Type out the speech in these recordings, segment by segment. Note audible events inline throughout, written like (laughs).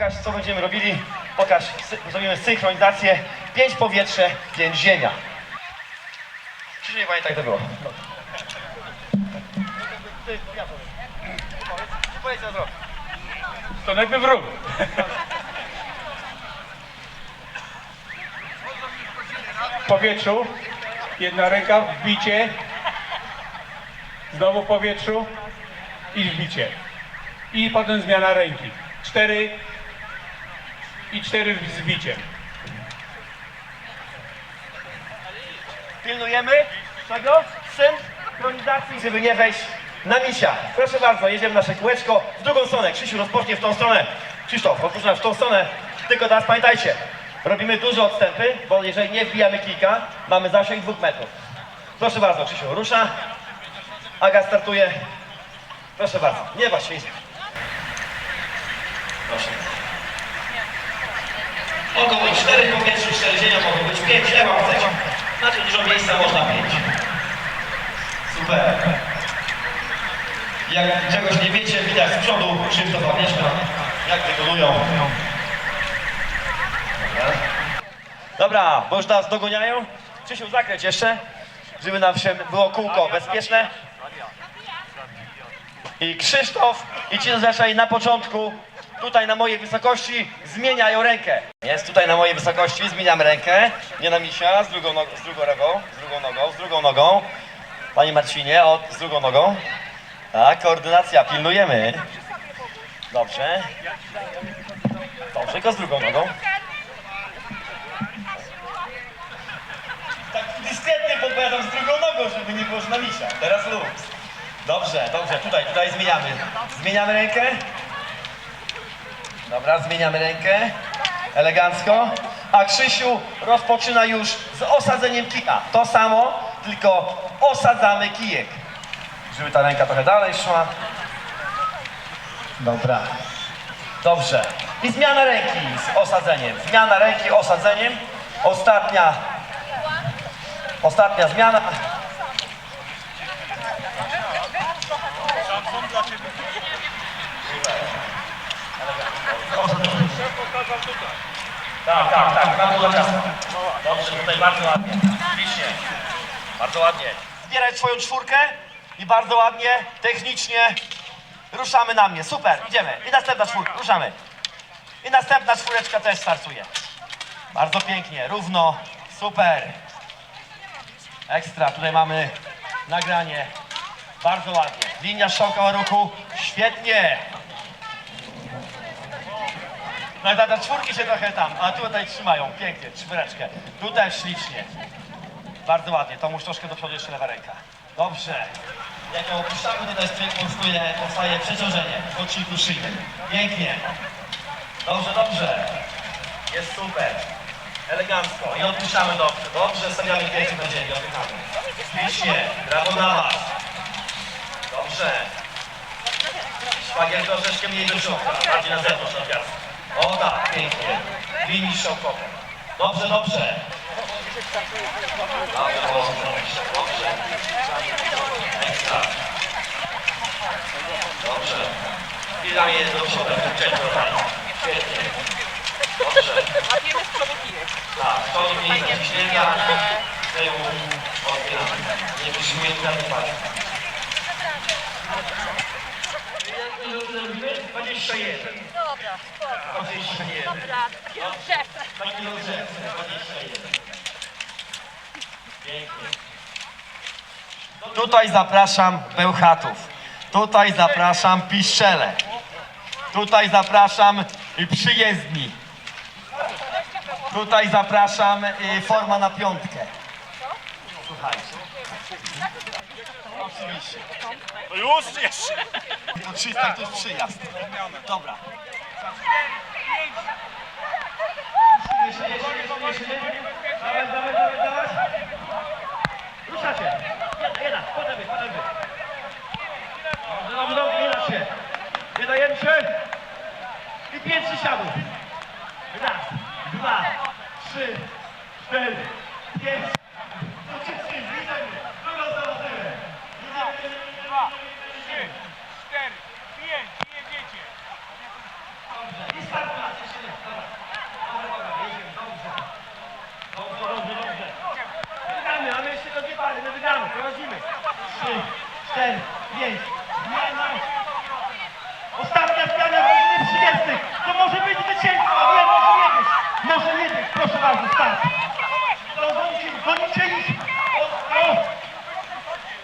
pokaż co będziemy robili. Pokaż, zrobimy synchronizację. Pięć powietrze, pięć ziemia. Krzysiu, nie pamiętaj, jak to było. No. Ty, ja. To najpierw rób. W powietrzu, jedna ręka, wbicie, znowu w powietrzu i wbicie. I potem zmiana ręki. Cztery i cztery z wbiciem. Pilnujemy czego? Synchronizacji, żeby nie wejść na misia. Proszę bardzo, jedziemy nasze kółeczko w drugą stronę. Krzysiu rozpocznie w tą stronę. Krzysztof, rozpoczyna w tą stronę. Tylko teraz pamiętajcie, robimy duże odstępy, bo jeżeli nie wbijamy kilka, mamy zasięg dwóch metrów. Proszę bardzo, Krzysiu, rusza. Aga startuje. Proszę bardzo, nie bać się. Proszę. Cztery w powietrzu, cztery ziemia, mogą być pięć, jak wam chcecie. Znaczy dużo miejsca można mieć. Super. Jak czegoś nie wiecie, widać z przodu Krzysztof Agnieszka, jak wykonują. Dobra. Bo już nas dogoniają. Krzysiu, zakręć jeszcze, żeby nam się było kółko bezpieczne. I Krzysztof i ci zazwyczaj na początku, tutaj na mojej wysokości, zmieniają rękę. Jest tutaj na mojej wysokości, zmieniam rękę. Nie na misia, z drugą, nogą, z drugą nogą, z drugą nogą, z drugą nogą. Panie Marcinie, od, z drugą nogą. Tak, koordynacja, pilnujemy. Dobrze. Dobrze, tylko z drugą nogą. Tak dyskretnie podpowiadam z drugą nogą, żeby nie było na misia. Teraz luz. Dobrze, dobrze, tutaj, tutaj zmieniamy. Zmieniamy rękę. Dobra, zmieniamy rękę. Elegancko. A Krzysiu rozpoczyna już z osadzeniem kija. To samo, tylko osadzamy kijek. Żeby ta ręka trochę dalej szła. Dobra. Dobrze. I zmiana ręki z osadzeniem. Zmiana ręki osadzeniem. Ostatnia. Ostatnia zmiana. Tak, tak, tak, czasu. Dobrze, tutaj bardzo ładnie. Licznie. Bardzo ładnie. Zbieraj swoją czwórkę i bardzo ładnie, technicznie ruszamy na mnie. Super, idziemy. I następna czwórka, ruszamy. I następna czwóreczka też startuje. Bardzo pięknie, równo, super. Ekstra, tutaj mamy nagranie. Bardzo ładnie. Linia strzałkowa ruchu, świetnie. No ta, ta czwórki się trochę tam, a tutaj trzymają, pięknie, czwóreczkę. Tutaj ślicznie. Bardzo ładnie, to już troszkę do przodu jeszcze lewa ręka. Dobrze. Jak ją opuszczamy, tutaj powstaje, powstaje przeciążenie w odcinku szyjnym. Pięknie. Dobrze, dobrze. Jest super. Elegancko. I odpuszczamy dobrze. Dobrze, stawiamy pięknie na ziemi, oddychamy. Ślicznie. Brawo dla was. Dobrze. Szwagier troszeczkę mniej do środka, bardziej na zewnątrz na. O tak, pięknie. Linii szokowe. Dobrze, dobrze. Dobrze, dobrze. Dobrze. Ekstra. Dobrze. I dam je do przodu, rotacji. Świetnie. Dobrze. Łapiemy z przodu kijek. Tak, to nie miejsce ciśnienia. Tyłu otwieramy. Nie wytrzymuje żadnych palców. 21. Dobra, spoko. 21. Dobra, takie rozgrzewce. Taki rozrzewce, 21. Pięknie. Tutaj zapraszam bełchatów. Tutaj zapraszam piszczele. Tutaj zapraszam y, przyjezdni. Tutaj zapraszam y, forma na piątkę. Słuchajcie. Oczywiście. To już jeszcze. To 300 to jest przyjazd. Dobra. Ruszacie. Jedna, potem wy. Dobrze, dobrze, nie da się. Nie dajemy się. I pięć przysiadów. Raz, dwa, trzy, cztery, pięć. Ucieczki, widzę mnie. Drugą zobaczymy. Dwa, trzy, cztery, pięć i jedziecie. I start macie. Cztery, pięć, zmiana. Ostatnia zmiana w 30. To może być zwycięstwo, nie, może nie być. Może nie być, proszę bardzo, start. No, gonicie, gonicie ich. O, o.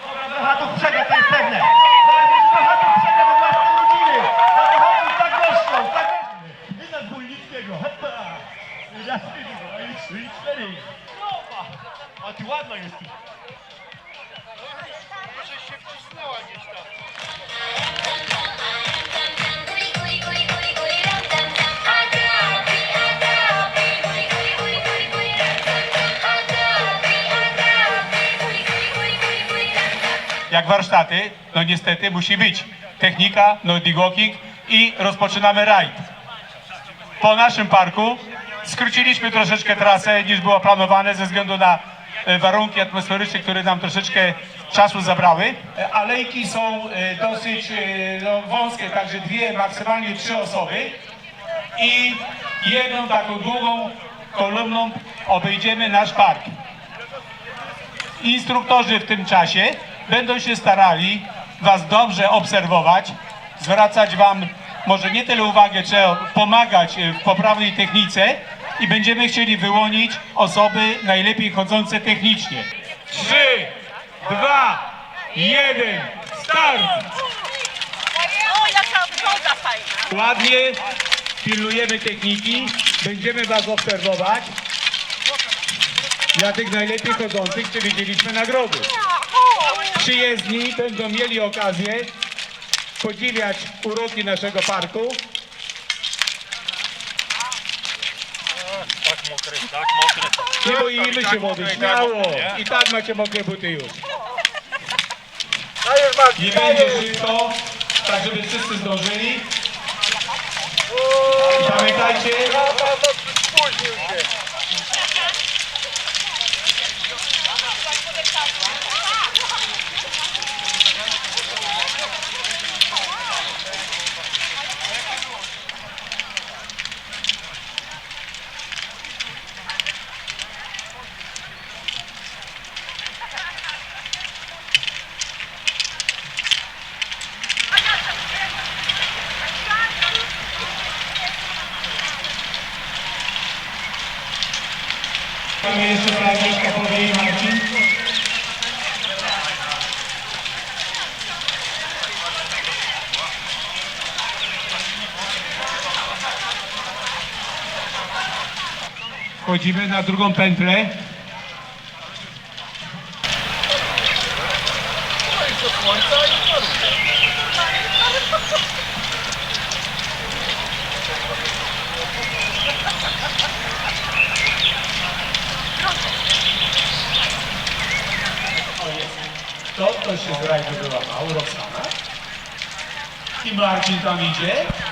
Dobra, Bełchatów przegra, to jest pewne. Zależy, czy Bełchatów przegra we własnej rodziny. O to chodzi, tak gością, tak gością. Nie na Dwójnickiego, hepa! Raz, dwa, trzy, i cztery. A ty ładna jesteś. Jak warsztaty, no niestety musi być technika, Nordic Walking i rozpoczynamy rajd. Po naszym parku skróciliśmy troszeczkę trasę niż było planowane ze względu na e, warunki atmosferyczne, które nam troszeczkę czasu zabrały. E, Alejki są e, dosyć e, no, wąskie, także dwie, maksymalnie trzy osoby i jedną taką długą kolumną obejdziemy nasz park. Instruktorzy w tym czasie będą się starali Was dobrze obserwować, zwracać Wam może nie tyle uwagę, trzeba pomagać w poprawnej technice i będziemy chcieli wyłonić osoby najlepiej chodzące technicznie. 3, 2, 1, start! O, jaka fajna. Ładnie pilnujemy techniki, będziemy Was obserwować. Dla tych najlepiej chodzących przewidzieliśmy nagrody. Przyjezdni będą mieli okazję podziwiać uroki naszego parku. Nie boimy się wody, śmiało. I tak macie mokre buty już. Nie będzie szybko, tak żeby wszyscy zdążyli. I pamiętajcie, Mamy jeszcze Agnieszka powie i Marcin. Wchodzimy na drugą pętlę. To ktoś się z rajdu wyłamał, Roxana. I Marcin tam idzie.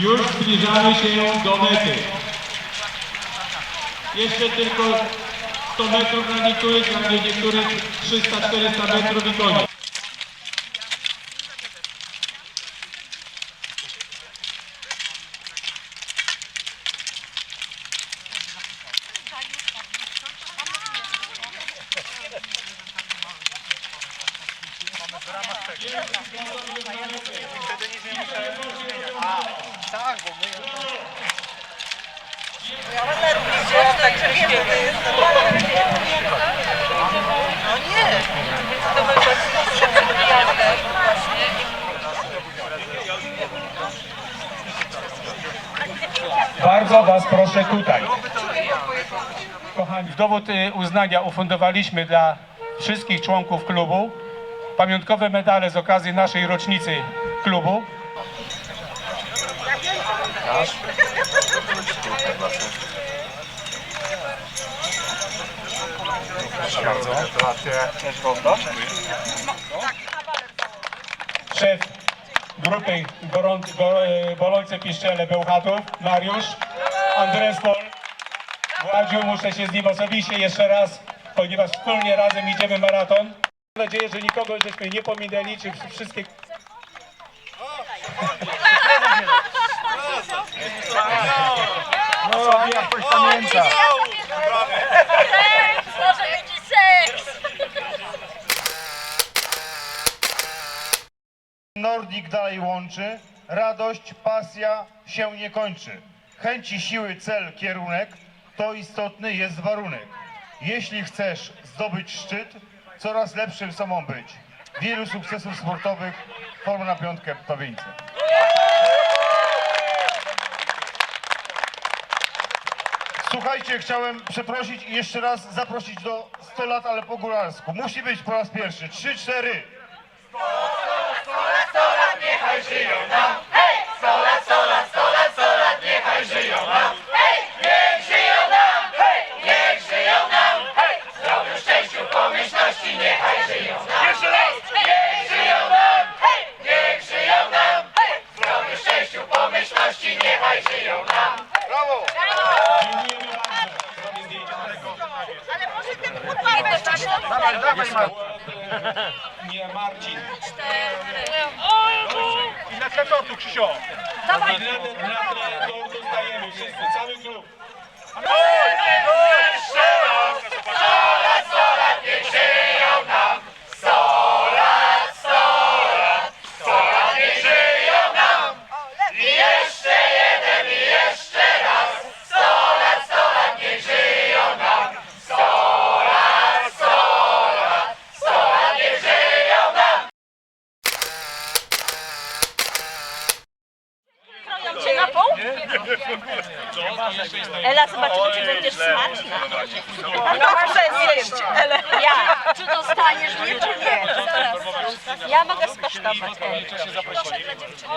Już zbliżamy się do mety. Jeszcze tylko 100 metrów na niektórych, na niektórych 300-400 metrów i koniec. Także wiemy, to jest No nie. To my właśnie. Bardzo Was proszę tutaj. Kochani, w dowód y, uznania ufundowaliśmy dla wszystkich członków klubu pamiątkowe medale z okazji naszej rocznicy klubu. Szef grupy gorący, go, Bolące Piszczele Bełchatów, Mariusz, Andres Pol. Władziu, muszę się z nim osobiście jeszcze raz, ponieważ wspólnie razem idziemy maraton. Mam nadzieję, że nikogo żeśmy nie pominęli, czy wszystkie... (laughs) (laughs) (laughs) No, jakoś pamięta. Seks! Może! Nordik dalej łączy, radość, pasja się nie kończy. Chęci, siły, cel, kierunek, to istotny jest warunek. Jeśli chcesz zdobyć szczyt, coraz lepszym sobą być. Wielu sukcesów sportowych, forma na piątkę w Pawieńce. Słuchajcie, chciałem przeprosić i jeszcze raz zaprosić do 100 lat, ale po góralsku. Musi być po raz pierwszy. 3, 4. Nie, Marcin. I na tle tortu, Krzysio. Tle, na tle tortu stajemy wszyscy, cały klub. Ela, zobaczymy, czy będziesz smaczna. No muszę zjeść, Ela. Ja. Czy dostaniesz mnie, czy nie? Ja mogę skosztować. Proszę dla dziewczyny.